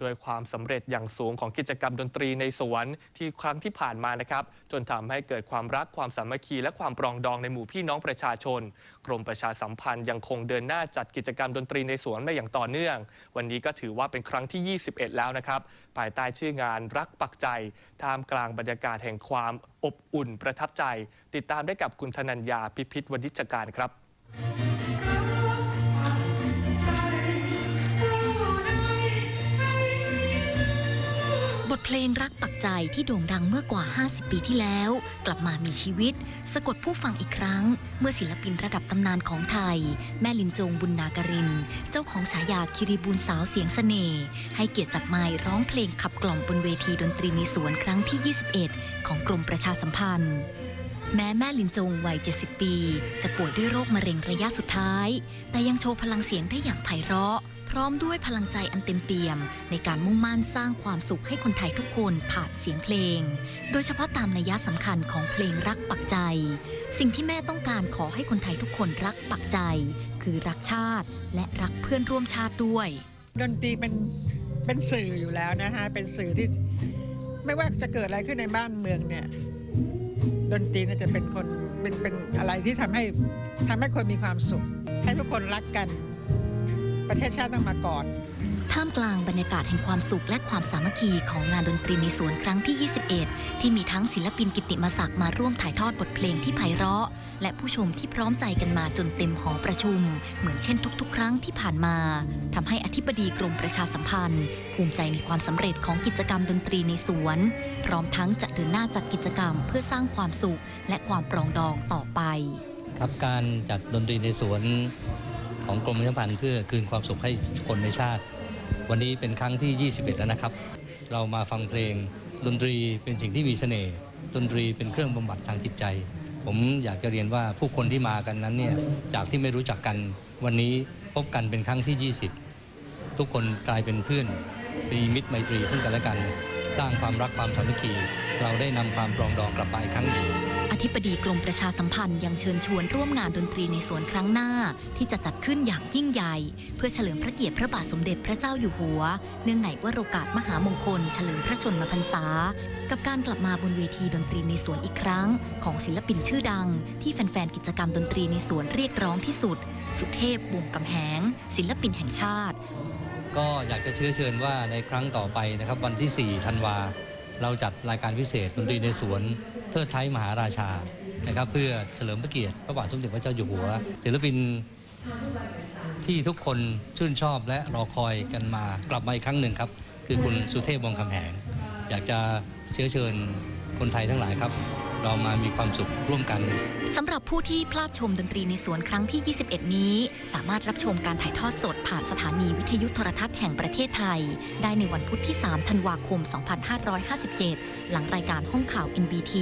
โดยความสำเร็จอย่างสูงของกิจกรรมดนตรีในสวนที่ครั้งที่ผ่านมานะครับ จนทำให้เกิดความรักความสามัคคีและความปรองดองในหมู่พี่น้องประชาชน กรมประชาสัมพันธ์ยังคงเดินหน้าจัดกิจกรรมดนตรีในสวนมาอย่างต่อเนื่อง วันนี้ก็ถือว่าเป็นครั้งที่ 21 แล้วนะครับ ภายใต้ชื่องานรักปักใจท่ามกลางบรรยากาศแห่งความอบอุ่นประทับใจ ติดตามได้กับคุณธนัญญาพิพิธวณิชการครับ ทเพลงรักปักใจที่โด่งดังเมื่อกว่า 50 ปีที่แล้ว กลับมามีชีวิต สะกดผู้ฟังอีกครั้ง เมื่อศิลปินระดับตำนานของไทย แม่ลินจงบุญนาการิน เจ้าของฉายาคิริบูลสาวเสียงเสน่ห์ให้เกียรติจับไมค์ร้องเพลงขับกล่อมบนเวทีดนตรีในสวนครั้งที่ 21 ของกรมประชาสัมพันธ์แม้แม่ลินจงวัย 70 ปี จะป่วยด้วยโรคมะเร็งระยะสุดท้าย แต่ยังโชว์พลังเสียงได้อย่างไพเราะ ร้อมด้วยพลังใจอันเต็มเปี่ยม ในการมุ่งมั่นสร้างความสุขให้คนไทยทุกคนผ่านเสียงเพลง โดยเฉพาะตามนัยสำคัญของเพลงรักปักใจ สิ่งที่แม่ต้องการขอให้คนไทยทุกคนรักปักใจ คือรักชาติ และรักเพื่อนร่วมชาติด้วย ดนตรีเป็นเป็นสื่ออยู่แล้วนะฮะเป็นสื่อที่ไม่ว่าจะเกิดอะไรขึ้นในบ้านเมืองเนี่ยดนตรีเนี่ยจะเป็นคนเป็นเป็นอะไรที่ทำให้ทำให้คนมีความสุข ให้ทุกคนรักกัน ประเทศชาติต้องมาก่อน ท่ามกลางบรรยากาศแห่งความสุขและความสามัคคีของงานดนตรีในสวนครั้งที่ 21 ที่มีทั้งศิลปินกิตติมศักดิ์มาร่วมถ่ายทอดบทเพลงที่ไพเราะ และผู้ชมที่พร้อมใจกันมาจนเต็มหอประชุม เหมือนเช่นทุก ๆ ครั้งที่ผ่านมาทำให้อธิบดีกรมประชาสัมพันธ์ ภูมิใจในความสำเร็จของกิจกรรมดนตรีในสวน พร้อมทั้งจะเดินหน้าจัดกิจกรรมเพื่อสร้างความสุขและความปรองดองต่อไป ครับการจัดดนตรีในสวน ของกรมประชาสัมพันธ์เพื่อคืนความสุขให้คนในชาติ วันนี้เป็นครั้งที่ 21 แล้วนะครับ เรามาฟังเพลงดนตรีเป็นสิ่งที่มีเสน่ห์ดนตรีเป็นเครื่องบำบัดทางจิตใจ ผมอยากจะเรียนว่าผู้คนที่มากันนั้นเนี่ยจากที่ไม่รู้จักกันวันนี้พบกันเป็นครั้งที่ 20 ทุกคนกลายเป็นเพื่อนมีมิตรไมตรีซึ่งกันและกัน สร้างความรักความสามัคคี เราได้นำความปรองดองกลับมาอีกครั้งหนึ่ง อธิบดีกรมประชาสัมพันธ์ยังเชิญชวนร่วมงานดนตรีในสวนครั้งหน้า ที่จะจัดขึ้นอย่างยิ่งใหญ่ เพื่อเฉลิมพระเกียรติพระบาทสมเด็จพระเจ้าอยู่หัว เนื่องในวโรกาสมหามงคล เฉลิมพระชนมพรรษา กับการกลับมาบนเวทีดนตรีในสวนอีกครั้ง ของศิลปินชื่อดัง ที่แฟนๆกิจกรรมดนตรีในสวนเรียกร้องที่สุด สุเทพวงกำแหง ศิลปินแห่งชาติ ก็อยากจะเชื้อเชิญว่าในครั้งต่อไปนะครับวันที่4ธันวา เราจัดรายการพิเศษดนตรีในสวนเทิดไทยมหาราชานะครับเพื่อเฉลิมพระเกียรติพระบาทสมเด็จพระเจ้าอยู่หัว ศิลปินที่ทุกคนชื่นชอบและรอคอยกันมากลับมาอีกครั้งหนึ่งครับ คือคุณสุเทพวงคำแหง อยากจะเชื้อเชิญคนไทยทั้งหลายครับ เรามามีความสุขร่วมกันสำหรับผู้ที่พลาดชมดนตรีในสวนครั้งที่ 21 นี้ สามารถรับชมการถ่ายทอดสดผ่านสถานีวิทยุโทรทัศน์แห่งประเทศไทย ได้ในวันพุธที่ 3 ธันวาคม 2557 หลังรายการห้องข่าว NBT